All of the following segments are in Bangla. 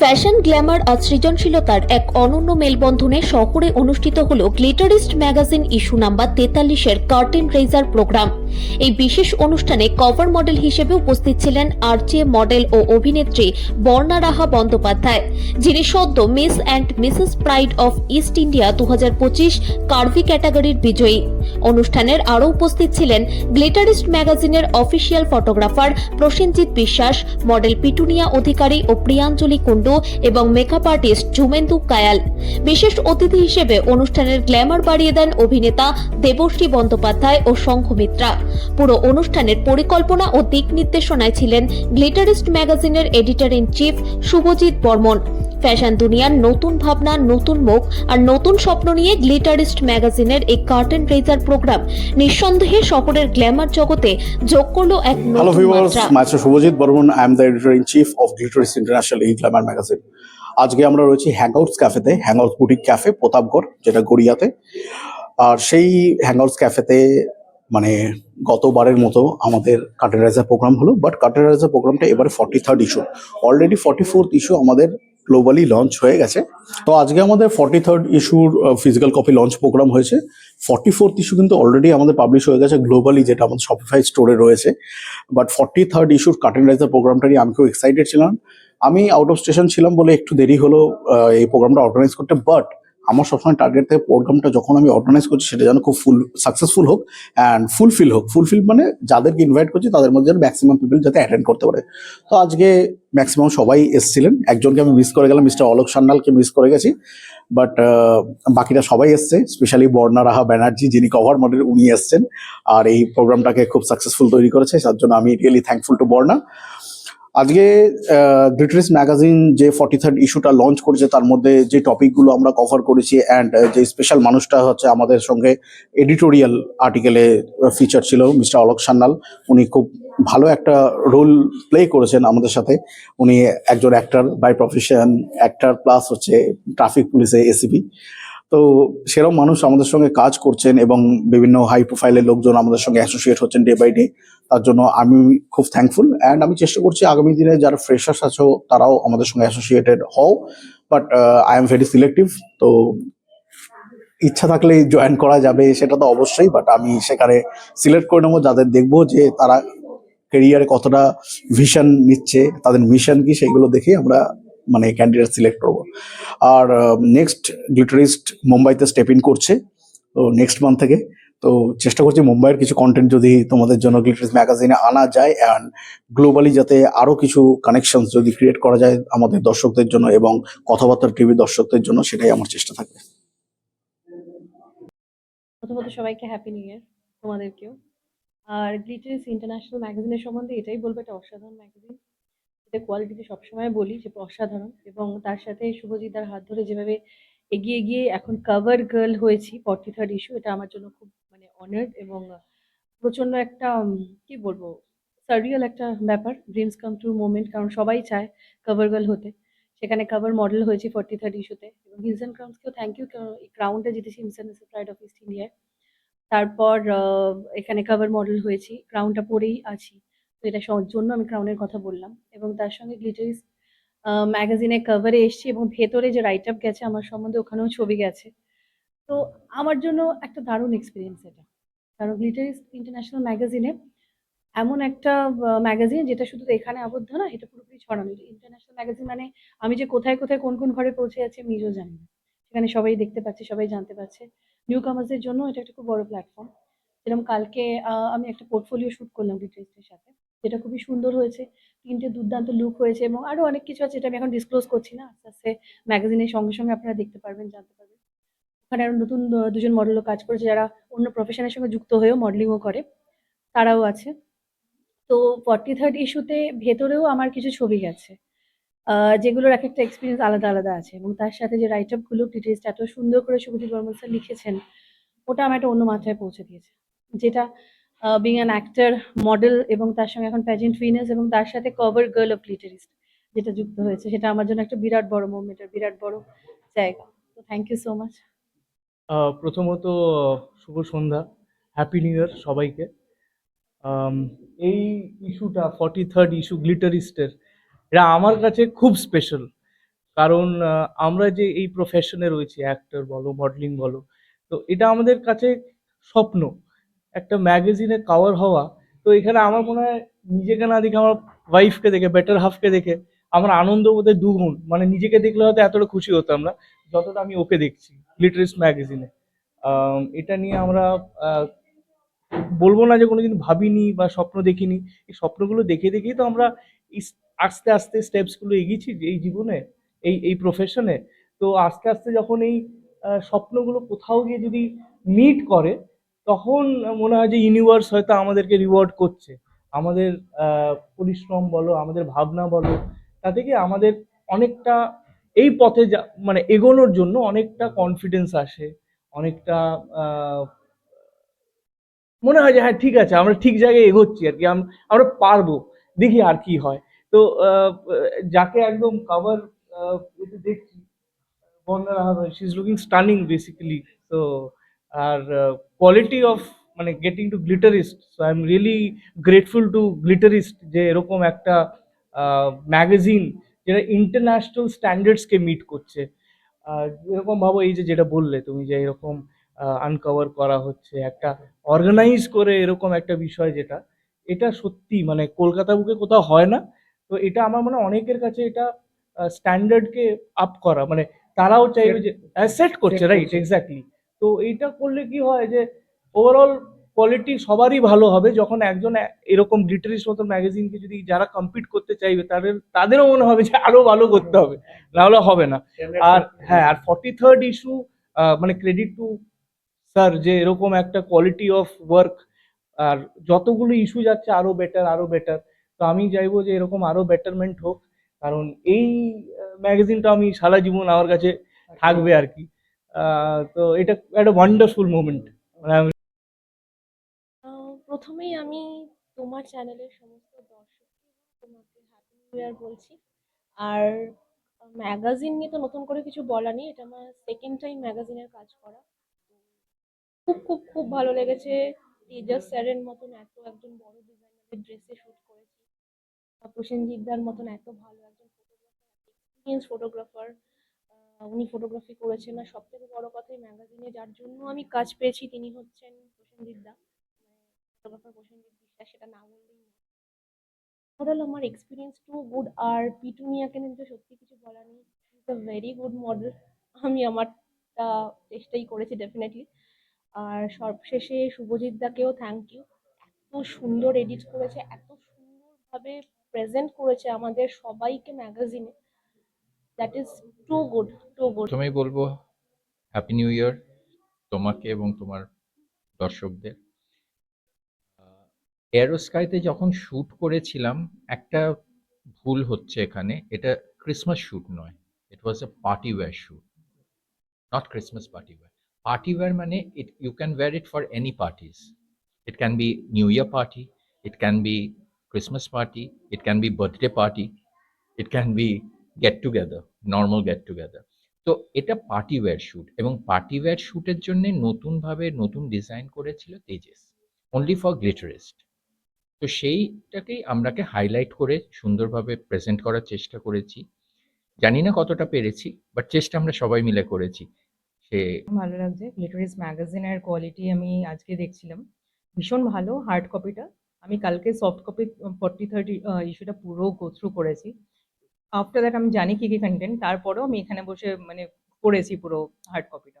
ফ্যাশন গ্ল্যামার আর সৃজনশীলতার এক অনন্য মেলবন্ধনে শহরে অনুষ্ঠিত হল গ্লিটারিস্ট ম্যাগাজিন ইস্যু নাম্বার তেতাল্লিশের কার্টেন রেজার প্রোগ্রাম এই বিশেষ অনুষ্ঠানে কভার মডেল হিসেবে উপস্থিত ছিলেন আরজে মডেল ও অভিনেত্রী বর্ণা রাহা বন্দ্যোপাধ্যায়, যিনি সদ্য Miss and Mrs Pride of East India দু হাজার পঁচিশ কার্ভি ক্যাটাগরির বিজয়ী। অনুষ্ঠানের আরও উপস্থিত ছিলেন গ্লিটারিস্ট ম্যাগাজিনের official photographer Prosenjit Biswas model Petunia Adhikari ও প্রিয়াঞ্জলি কুণ্ডু। এবং মেকআপ আর্টিস্ট ঝুমেন্দু কায়াল। বিশেষ অতিথি হিসেবে অনুষ্ঠানের গ্ল্যামার বাড়িয়ে দেন অভিনেতা দেবশ্রী বন্দ্যোপাধ্যায় ও শঙ্খমিত্রা পুরো অনুষ্ঠানের পরিকল্পনা ও দিক নির্দেশনায় ছিলেন গ্লিটারিস্ট ম্যাগাজিনের editor in chief Subhajit Barman. Fashion দুনিয়ার নতুন ভাবনা নতুন মুখ আর নতুন স্বপ্ন নিয়ে গ্লিটারিস্ট ম্যাগাজিনের এই কার্টেন রেজার প্রোগ্রাম নিঃসন্দেহে শহরের গ্ল্যামার জগতে যোগ করল এক viewers, মাত্রা myself Shubhajit Barman. I am the editor in chief of Glitterist International e Glamour magazine. আজকে আমরা রয়েছি হ্যাংআউটস ক্যাফেতে হ্যাংআউটস বুটিক ক্যাফে প্রতাপগড় যেটা গড়িয়াতে আর সেই হ্যাংআউটস ক্যাফেতে মানে গতবারের মতো আমাদের কার্টেরাইজার প্রোগ্রাম হলো বাট কার্টেরাইজার প্রোগ্রামটা এবারে forty third issue already forty fourth issue আমাদের গ্লোবালি লঞ্চ হয়ে গেছে। তো আজকে আমাদের ফর্টি থার্ড ইস্যুর ফিজিক্যাল কপি লঞ্চ প্রোগ্রাম হয়েছে। ফর্টি ফোর্থ ইস্যু কিন্তু অলরেডি আমাদের পাবলিশ হয়ে গেছে গ্লোবালি যেটা আমাদের শপিফাই স্টোরে রয়েছে। বাট ফর্টি থার্ড ইস্যুর কার্টেন রাইজার প্রোগ্রামটা নিয়ে আমি খুব এক্সাইটেড ছিলাম। আমি আউট অফ স্টেশন ছিলাম বলে একটু দেরি হলো এই প্রোগ্রামটা অর্গানাইজ করতে। বাট আমার সবসময় টার্গেট থেকে প্রোগ্রামটা যখন আমি অর্গানাইজ করছি, সেটা যেন খুব ফুল সাকসেসফুল হোক অ্যান্ড ফুলফিল হোক। ফুলফিল মানে যাদেরকে ইনভাইট করছি, তাদের মধ্যে যেন ম্যাক্সিমাম পিপল যাতে অ্যাটেন্ড করতে পারে। তো আজকে ম্যাক্সিমাম সবাই এসেছিলেন। একজনকে আমি মিস করে গেলাম মিস্টার অলোক সান্যালকে মিস করে গেছি। বাট বাকিরা সবাই এসছে স্পেশালি বর্ণা, রাহা ব্যানার্জি যিনি কভার মডেল উনি এসছেন। আর এই প্রোগ্রামটাকে খুব সাকসেসফুল তৈরি করেছে তার জন্য আমি রিয়েলি থ্যাঙ্কফুল টু বর্ণা। আজকে গ্লিটারিস ম্যাগাজিন যে ফর্টি থার্ড ইস্যুটা লঞ্চ করেছে, তার মধ্যে যে টপিকগুলো আমরা কভার করেছি অ্যান্ড যে স্পেশাল মানুষটা হচ্ছে আমাদের সঙ্গে এডিটোরিয়াল আর্টিকেলে ফিচার ছিল মিস্টার অলোক সান্যাল উনি খুব ভালো একটা রোল প্লে করেছেন আমাদের সাথে। উনি একজন actor by profession actor plus হচ্ছে ট্রাফিক পুলিশে এসিপি তো সেরকম মানুষ আমাদের সঙ্গে কাজ করছেন এবং বিভিন্ন হাই প্রোফাইলের লোকজন আমাদের সঙ্গে অ্যাসোসিয়েট হচ্ছেন ডে বাই ডে তার জন্য আমি খুব থ্যাঙ্কফুল অ্যান্ড আমি চেষ্টা করছি আগামী দিনে যারা ফ্রেশার্স আছো, তারাও আমাদের সঙ্গে অ্যাসোসিয়েটেড হও। But I am very selective তো ইচ্ছা থাকলে জয়েন করা যাবে, সেটা তো অবশ্যই বাট আমি সেখানে সিলেক্ট করে নেব, যাদের দেখব যে তারা কেরিয়ারে কতটা ভিশন নিচ্ছে, তাদের মিশন কি, সেগুলো দেখে আমরা মানে ক্যান্ডিডেট সিলেক্ট করব। আর নেক্সট গ্লিটারিস্ট মুম্বাইতে স্টেপ ইন করছে, তো নেক্সট মান্থ থেকে। তো চেষ্টা করছি মুম্বাইয়ের কিছু কন্টেন্ট যদি তোমাদের জন্য গ্লিটারিস্ট ম্যাগাজিনে আনা যায় অ্যান্ড গ্লোবালি যাতে আরও কিছু কানেকশন যদি ক্রিয়েট করা যায় আমাদের দর্শকদের জন্য এবং কথাবার্তা টিভি দর্শকদের জন্য, সেটাই আমার চেষ্টা থাকবে। প্রথমত সবাইকে হ্যাপি নিউ ইয়ার তোমাদেরকেও। আর গ্লিটারিস ইন্টারন্যাশনাল ম্যাগাজিনের সম্বন্ধে এটাই বলব এটা অসাধারণ ম্যাগাজিন এটা কোয়ালিটিতে সবসময় বলি যে অসাধারণ এবং তার সাথে শুভজিৎ শুভজিৎদার হাত ধরে যেভাবে এগিয়ে গিয়ে এখন কভার গার্ল হয়েছি ফর্টি থার্ড ইস্যু এটা আমার জন্য খুব মানে অনার্ড এবং প্রচণ্ড একটা কি বলব সারিয়াল একটা ব্যাপার ড্রিমস কাম ট্রু মোমেন্ট কারণ সবাই চায় কভার গার্ল হতে। সেখানে কভার মডেল হয়েছে ফর্টি থার্ড ইস্যুতে এবং হিলস অ্যান্ড ক্রাউন্সকেও থ্যাংক ইউ ক্রাউনটা জিতেছি Heels and Pride of East ইন্ডিয়ায় তারপর এখানে কভার মডেল হয়েছি ক্রাউনটা পরেই আছি। তো এটা জন্য আমি ক্রাউনের কথা বললাম। এবং তার সঙ্গে গ্লিটারিস ম্যাগাজিনে কভারে এসেছি এবং ভেতরে যে রাইট আপ গেছে, আমার সম্বন্ধে ওখানেও ছবি গেছে। তো আমার জন্য একটা দারুণ এক্সপিরিয়েন্স এটা। কারণ গ্লিটারিস ইন্টারন্যাশনাল ম্যাগাজিনে এমন একটা ম্যাগাজিন যেটা শুধু এখানে আবদ্ধ না, এটা পুরোপুরি ছড়ানো। ইন্টারন্যাশনাল ম্যাগাজিন মানে আমি যে কোথায় কোথায় কোন কোন ঘরে পৌঁছে যাচ্ছি আমি নিজেও জানি না। সেখানে সবাই দেখতে পাচ্ছে, সবাই জানতে পারছে। নিউ কামার্সের জন্য এটা একটা খুব বড় প্ল্যাটফর্ম যেরকম কালকে আমি একটা পোর্টফোলিও শ্যুট করলাম গ্লিটারিস্টের সাথে। যেটা খুবই সুন্দর হয়েছে। তিনটে দুর্দান্ত লুক হয়েছে এবং আরও অনেক কিছু আছে যেটা আমি এখন ডিসক্লোজ করছি না। আস্তে আস্তে ম্যাগাজিনের সঙ্গে সঙ্গে আপনারা দেখতে পারবেন, জানতে পারবেন। ওখানে আরও নতুন দুজন মডেলও কাজ করেছে যারা অন্য প্রফেশনের সঙ্গে যুক্ত হয়েও মডেলিংও করে। তারাও আছে। তো ফর্টি থার্ড ইস্যুতে ভেতরেও আমার কিছু ছবি গেছে। যেগুলোর এক একটা এক্সপিরিয়েন্স আলাদা আলাদা আছে এবং তার সাথে যে রাইট আপগুলো ডিটেলসটা এত সুন্দর করে শুভজিৎ বর্মন স্যার লিখেছেন, ওটা আমার একটা অন্য মাত্রায় পৌঁছে দিয়েছে। যেটা বিং অ্যান অ্যাক্টার মডেল এবং তার সঙ্গে এখন প্যাজেন্ট উইনার্স এবং তার সাথে কভার গার্ল অফ লিটারিস্ট যেটা যুক্ত হয়েছে। সেটা আমার জন্য একটা বিরাট বড় মুভমেন্ট বিরাট বড় জায়গা। তো থ্যাংক ইউ সো মাচ প্রথমত, শুভ সন্ধ্যা। হ্যাপি নিউ ইয়ার সবাইকে। এই ইস্যুটা ফর্টি থার্ড ইস্যু গ্লিটারিস্টের এটা আমার কাছে খুব স্পেশাল কারণ আমরা যে এই প্রফেশনে রয়েছি অ্যাক্টর বলো মডেলিং বলো, তো এটা আমাদের কাছে স্বপ্ন। একটা ম্যাগাজিনে কভার হওয়া। তো এখানে আমার মনে হয় নিজেকে না দেখে, আমার ওয়াইফকে দেখে বেটার হাফকে দেখে, আমার আনন্দ বোধহয় দুগুণ। মানে নিজেকে দেখলে হয়তো এতটা খুশি হতাম না, যতটা আমি ওকে দেখছি লিটারেস্ট ম্যাগাজিনে এটা নিয়ে আমরা বলব না যে কোনোদিন ভাবিনি বা স্বপ্ন দেখিনি। এই স্বপ্নগুলো দেখে দেখেই তো আমরা আস্তে আস্তে স্টেপসগুলো এগিয়েছি এই জীবনে, এই এই প্রফেশনে তো আস্তে আস্তে যখন এই স্বপ্নগুলো কোথাও গিয়ে যদি মিট করে তখন মনে হয় যে ইউনিভার্স হয়তো আমাদেরকে রিওয়ার্ড করছে। আমাদের পরিশ্রম বলো, আমাদের ভাবনা বলো তা থেকে আমাদের অনেকটা এই পথে যা মানে এগোনোর জন্য অনেকটা কনফিডেন্স আসে, অনেকটা মনে হয় যে হ্যাঁ ঠিক আছে, আমরা ঠিক জায়গায় এগোচ্ছি আর কি, আম- আমরা পারব, দেখি আর কি হয়। তো যাকে একদম কভার দেখছি Bandana Raha she is looking stunning basically তো আর কোয়ালিটি অফ মানে getting to Glitterist so I am really grateful to Glitterist যে এরকম একটা ম্যাগাজিন যেটা ইন্টারন্যাশনাল স্ট্যান্ডার্ডসকে মিট করছে। এরকম ভাবো এই যে যেটা বললে তুমি যে এরকম আনকভার করা হচ্ছে একটা অর্গানাইজ করে এরকম একটা বিষয় যেটা এটা সত্যি মানে কলকাতা বুকে কোথাও হয় না। তো এটা আমার মনে হয় অনেকের কাছে এটা স্ট্যান্ডার্ডকে আপ করা। মানে তারাও চাইবে যে সেট করছে রাইট। এক্স্যাক্টলি তো এইটা করলে কি হয় যে ওভারঅল কোয়ালিটি সবারই ভালো হবে। যখন একজন এরকম গ্লিটারিস মতো ম্যাগাজিনকে যদি যারা কম্পিট করতে চাইবে তাদের তাদেরও মনে হবে যে আরও ভালো করতে হবে। নাহলে হবে না। আর হ্যাঁ আর ফর্টি থার্ড ইস্যু মানে ক্রেডিট টু স্যার যে এরকম একটা কোয়ালিটি অফ ওয়ার্ক আর যতগুলো ইস্যু যাচ্ছে আরও বেটার আরও বেটার তো আমি চাইব যে এরকম আরও বেটারমেন্ট হোক। কারণ এই ম্যাগাজিনটা আমি সারা জীবন আমার কাছে থাকবে আর কি। তো এটা একটা ওয়ান্ডারফুল মানে আহ, প্রথমেই আমি তোমার চ্যানেলের সমস্ত ইয়ার বলছি। আর ম্যাগাজিন নিয়ে তো নতুন করে কিছু বলা নেই এটা আমার সেকেন্ড টাইম ম্যাগাজিনের কাজ করা। খুব খুব খুব ভালো লেগেছে। তেজাস স্যারের মতন এত একজন বড় ডিজাইনারের ড্রেসে শ্যুট করেছি। বা প্রসেনজিৎদার মতন এত ভালো একজন ফটোগ্রাফার ফটোগ্রাফার উনি ফটোগ্রাফি করেছেন আর সব থেকে বড় কথা এই ম্যাগাজিনে যার জন্য আমি কাজ পেয়েছি তিনি হচ্ছেন প্রসেনজিৎদা ফটোগ্রাফার প্রসেনজিৎ সেটা না বললেই ওভারঅল আমার এক্সপিরিয়েন্স টু গুড আর পিটুনিয়াকে নিয়ে তো সত্যি কিছু বলার নেই is a very good model আমি আমারটা চেষ্টাই করেছি ডেফিনেটলি আর সবশেষে শুভজিৎ দাকেও থ্যাংক ইউ এত সুন্দর এডিট করেছে, এত সুন্দরভাবে প্রেজেন্ট করেছে আমাদের সবাইকে ম্যাগাজিনে that is too good too good প্রথমেই বলব হ্যাপি নিউ ইয়ার তোমাকে এবং তোমার দর্শকদের। এরোস্কাইতে যখন শ্যুট করেছিলাম, একটা ভুল হচ্ছে এখানে। এটা ক্রিসমাস শ্যুট নয়। It was a party wear shoot not Christmas party wear party wear মানে it you can wear it for any parties it can be New Year party it can be Christmas party it can be birthday party it can be get together normal get together তো এটা পার্টি ওয়্যার শ্যুট এবং পার্টি ওয়্যার শ্যুটের জন্য নতুনভাবে নতুন ডিজাইন করেছিল তেজস অনলি ফর গ্লিটারিস্ট তো সেইটাকেই আমরাকে হাইলাইট করে সুন্দরভাবে প্রেজেন্ট করার চেষ্টা করেছি। জানি না কতটা পেরেছি বাট চেষ্টা আমরা সবাই মিলে করেছি। সে ভালো লাগছে। গ্লিটারিস ম্যাগাজিনের কোয়ালিটি আমি আজকে দেখছিলাম। ভীষণ ভালো হার্ড কপিটা আমি কালকে সফট কপি ফর্টি থার্টি ইস্যুটা পুরো গো থ্রু করেছি। আফটার দ্যাট আমি জানি কী কী কন্টেন্ট তারপরেও আমি এখানে বসে মানে পড়েছি পুরো হার্ড কপিটা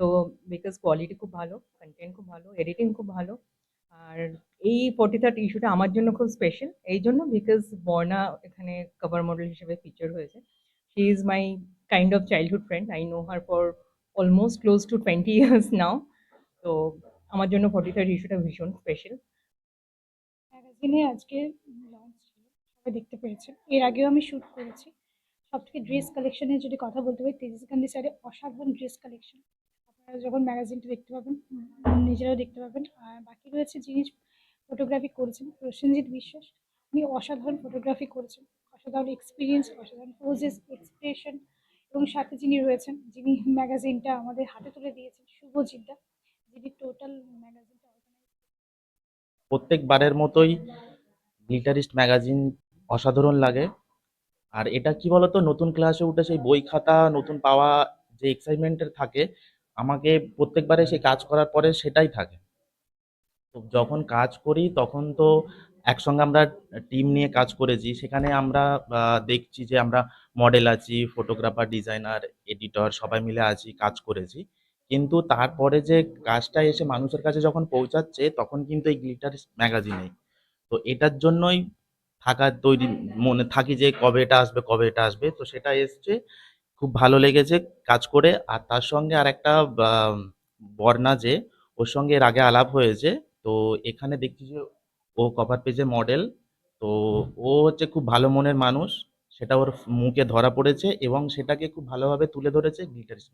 তো বিকজ কোয়ালিটি খুব ভালো কন্টেন্ট খুব ভালো এডিটিং খুব ভালো, আর এই ফর্টি থার্ড ইস্যুটা আমার জন্য খুব স্পেশাল এই জন্য বিকজ বর্ণা এখানে কভার মডেল হিসেবে ফিচার হয়েছে। She is my kind of childhood friend I know her for almost close to twenty years now তো আমার জন্য ফর্টি থার্ড ইস্যুটা ভীষণ স্পেশাল ম্যাগাজিনে আজকে লঞ্চ সবাই দেখতে পেরেছেন এর আগেও আমি শ্যুট করেছি। সব থেকে ড্রেস কালেকশনের যদি কথা বলতে পারি, তেজস গান্ধী স্যারের অসাধারণ ড্রেস কালেকশন আপনারা যখন ম্যাগাজিনটা দেখতে পাবেন নিজেরাও দেখতে পাবেন। আর বাকি রয়েছে যিনি ফটোগ্রাফি করেছেন, প্রসেনজিৎ বিশ্বাস, উনি অসাধারণ ফটোগ্রাফি করেছেন। অসাধারণ এক্সপিরিয়েন্স অসাধারণ পোজেস এক্সপ্রেশন এবং সাথে যিনি রয়েছেন, যিনি ম্যাগাজিনটা আমাদের হাতে তুলে দিয়েছেন শুভজিৎদা যিনি টোটাল ম্যাগাজিনটা প্রত্যেকবারের মতোই গ্লিটারিস্ট ম্যাগাজিন অসাধারণ লাগে। আর এটা কি বলতো? নতুন ক্লাসে উঠে সেই বই খাতা, নতুন পাওয়া যে এক্সাইটমেন্টের থাকে, আমাকে প্রত্যেকবারে সেই কাজ করার পরে সেটাই থাকে। তো যখন কাজ করি, তখন তো একসঙ্গে আমরা টিম নিয়ে কাজ করেছি। সেখানে আমরা দেখছি যে আমরা মডেল আছি ফটোগ্রাফার ডিজাইনার এডিটর সবাই মিলে আছি, কাজ করেছি। কিন্তু তারপরে যে কাজটা এসে মানুষের কাছে যখন পৌঁছাচ্ছে, তখন কিন্তু এই গ্লিটার ম্যাগাজিনে তো এটার জন্যই থাকা তৈরি মনে থাকি যে কবে এটা আসবে কবে এটা আসবে। তো সেটা এসছে খুব ভালো লেগেছে কাজ করে। আর তার সঙ্গে আর একটা বর্ণা যে ওর সঙ্গে এর আগে আলাপ হয়েছে। তো এখানে দেখছি যে ও কভার পেজের মডেল তো ও হচ্ছে খুব ভালো মনের মানুষ। সেটা ওর মুখে ধরা পড়েছে এবং সেটাকে খুব ভালোভাবে তুলে ধরেছে গ্লিটারিস্ট